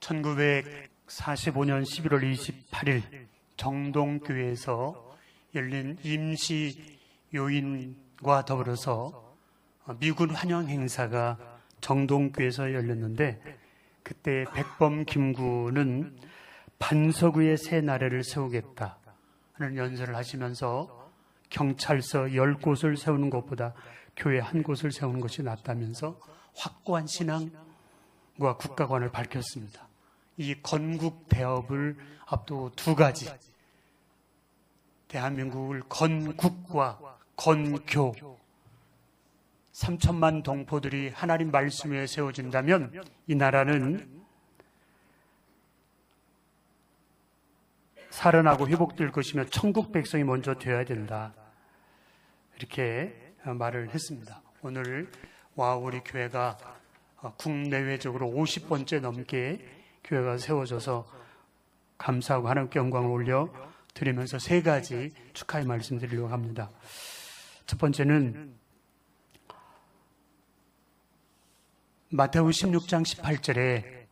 1945년 11월 28일 정동교회에서 열린 임시 요인과 더불어서 미군 환영 행사가 정동교회에서 열렸는데 그때 백범 김구는 반석 위에 새 나라를 세우겠다 하는 연설을 하시면서 경찰서 10곳을 세우는 것보다 교회 한 곳을 세우는 것이 낫다면서 확고한 신앙과 국가관을 밝혔습니다. 이 건국 대업을 앞두고 두 가지 대한민국을 건국과 건교 3천만 동포들이 하나님 말씀 위에 세워진다면 이 나라는 살아나고 회복될 것이며 천국 백성이 먼저 되어야 된다. 이렇게 말을 했습니다. 오늘 와 우리 교회가 국내외적으로 50번째 넘게 교회가 세워져서 감사하고 하나님께 영광을 올려 드리면서 세 가지 축하의 말씀 드리려고 합니다. 첫 번째는 마태우 16장 18절에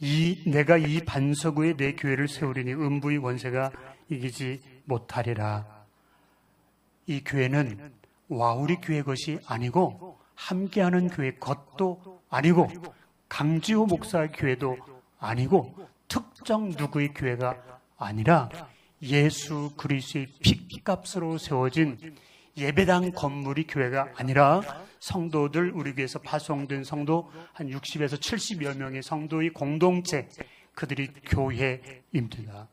이 내가 이 반석 위에 내 교회를 세우리니 음부의 원세가 이기지 못하리라. 이 교회는 와우리 교회 것이 아니고 함께하는 교회 것도 아니고 강지호 목사 교회도 아니고 특정 누구의 교회가 아니라 예수 그리스의 핏값으로 세워진 예배당 건물이 교회가 아니라 성도들 우리 교회에서 파송된 성도 한 60에서 70여 명의 성도의 공동체 그들이 교회입니다.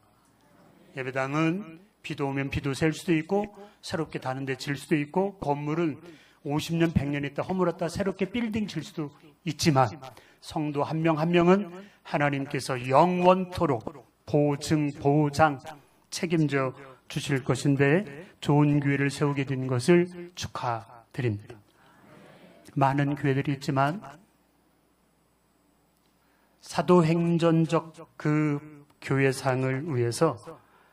예배당은 비도 오면 비도 셀 수도 있고 새롭게 다는데 질 수도 있고 건물은 50년 100년 있다 허물었다 새롭게 빌딩 질 수도 있지만 성도 한 명한 한 명은 하나님께서 영원토록 보증 보장 책임져 주실 것인데 좋은 교회를 세우게 된 것을 축하드립니다. 많은 교회들이 있지만 사도행전적 그 교회상을 위해서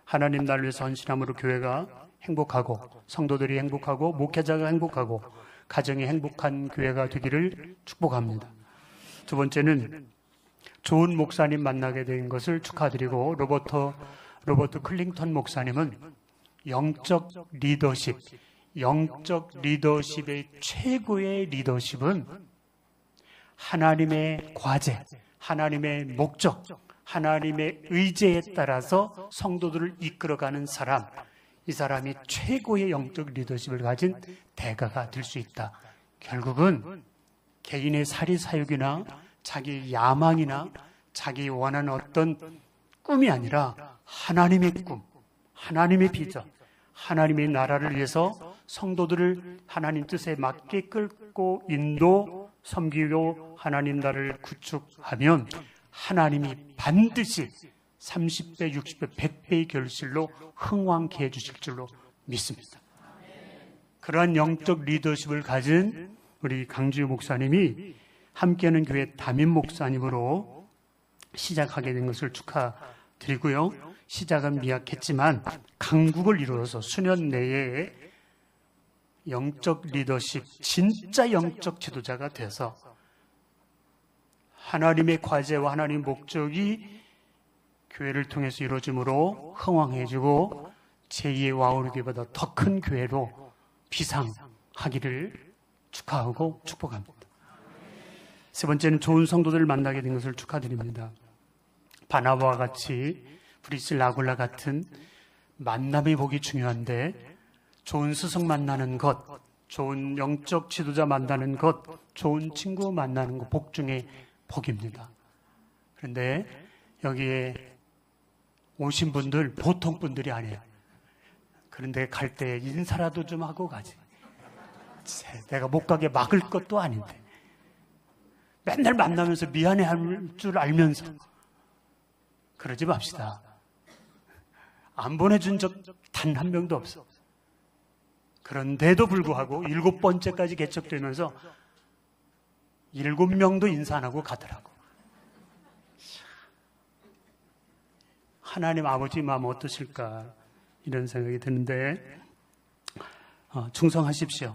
하나님 나를 위해서 헌신함으로 교회가 행복하고 성도들이 행복하고 목회자가 행복하고 가정이 행복한 교회가 되기를 축복합니다. 두 번째는 좋은 목사님 만나게 된 것을 축하드리고 로버트 로버트 클링턴 목사님은 영적 리더십, 영적 리더십의 최고의 리더십은 하나님의 과제, 하나님의 목적, 하나님의 의제에 따라서 성도들을 이끌어가는 사람, 이 사람이 최고의 영적 리더십을 가진 대가가 될 수 있다. 결국은 개인의 사리 사욕이나 자기 야망이나 자기 원하는 어떤 꿈이 아니라 하나님의 꿈, 하나님의 비전, 하나님의 나라를 위해서 성도들을 하나님 뜻에 맞게 끌고 인도 섬기고 하나님 나라를 구축하면 하나님이 반드시 30배, 60배, 100배의 결실로 흥왕케 해 주실 줄로 믿습니다. 그러한 영적 리더십을 가진 우리 강지우 목사님이 함께하는 교회 담임 목사님으로 시작하게 된 것을 축하드리고요. 시작은 미약했지만 강국을 이루어서 수년 내에 영적 리더십, 진짜 영적 지도자가 돼서 하나님의 과제와 하나님의 목적이 교회를 통해서 이루어짐으로 흥왕해지고 제2의 와우르기보다 더 큰 교회로 비상하기를 축하하고 축복합니다. 세 번째는 좋은 성도들을 만나게 된 것을 축하드립니다. 바나바와 같이 브리스 라굴라 같은 만남의 복이 중요한데 좋은 스승 만나는 것, 좋은 영적 지도자 만나는 것, 좋은 친구 만나는 것 복 중에 복입니다. 그런데 여기에 오신 분들 보통 분들이 아니에요. 그런데 갈 때 인사라도 좀 하고 가지. 내가 못 가게 막을 것도 아닌데. 맨날 만나면서 미안해 할 줄 알면서. 그러지 맙시다. 안 보내준 적 단 한 명도 없어. 그런데도 불구하고 일곱 번째까지 개척되면서 일곱 명도 인사 안 하고 가더라고. 하나님 아버지 마음 어떠실까 이런 생각이 드는데 어, 충성하십시오.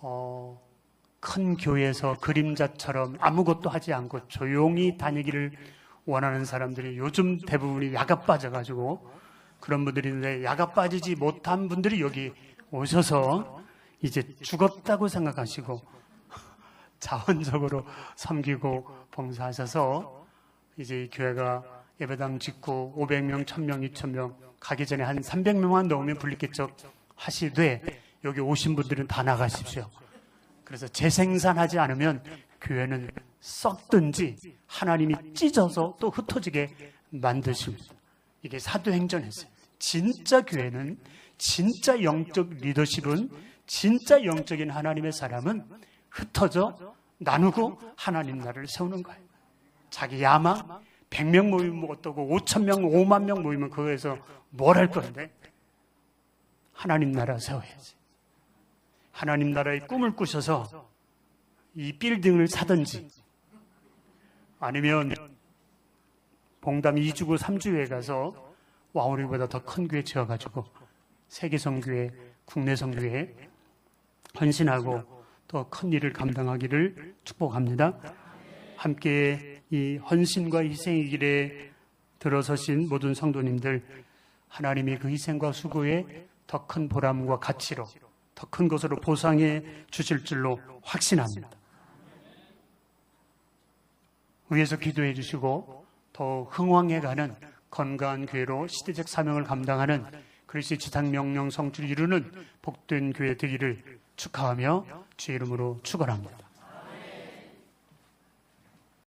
어, 큰 교회에서 그림자처럼 아무것도 하지 않고 조용히 다니기를 원하는 사람들이 요즘 대부분이 야가 빠져가지고 그런 분들이 있는데 야가 빠지지 못한 분들이 여기 오셔서 이제 죽었다고 생각하시고 자원적으로 섬기고 봉사하셔서 이제 이 교회가 예배당 짓고 500명, 1000명, 2000명 가기 전에 한 300명만 넣으면 분리개척 하시되 여기 오신 분들은 다 나가십시오. 그래서 재생산하지 않으면 교회는 썩든지 하나님이 찢어서 또 흩어지게 만드십니다. 이게 사도행전에서요. 진짜 교회는 진짜 영적 리더십은 진짜 영적인 하나님의 사람은 흩어져 나누고 하나님 나라를 세우는 거예요. 자기 야망 100명 모이면 뭐 어떠고 5천 명, 5만 명 모이면 그거에서 뭘 할 건데 하나님 나라 세워야지. 하나님 나라의 꿈을 꾸셔서 이 빌딩을 사든지 아니면 봉담 2주고 3주에 가서 와우리보다 더 큰 교회 지어가지고 세계성교회, 국내성교회 헌신하고 더 큰 일을 감당하기를 축복합니다. 함께 이 헌신과 희생의 길에 들어서신 모든 성도님들 하나님이 그 희생과 수고에 더 큰 보람과 가치로 더 큰 것으로 보상해 주실 줄로 확신합니다. 위에서 기도해 주시고 더 흥왕해가는 건강한 교회로 시대적 사명을 감당하는 그리스도의 지상 명령 성취를 이루는 복된 교회 되기를 축하하며 주의 이름으로 축원합니다.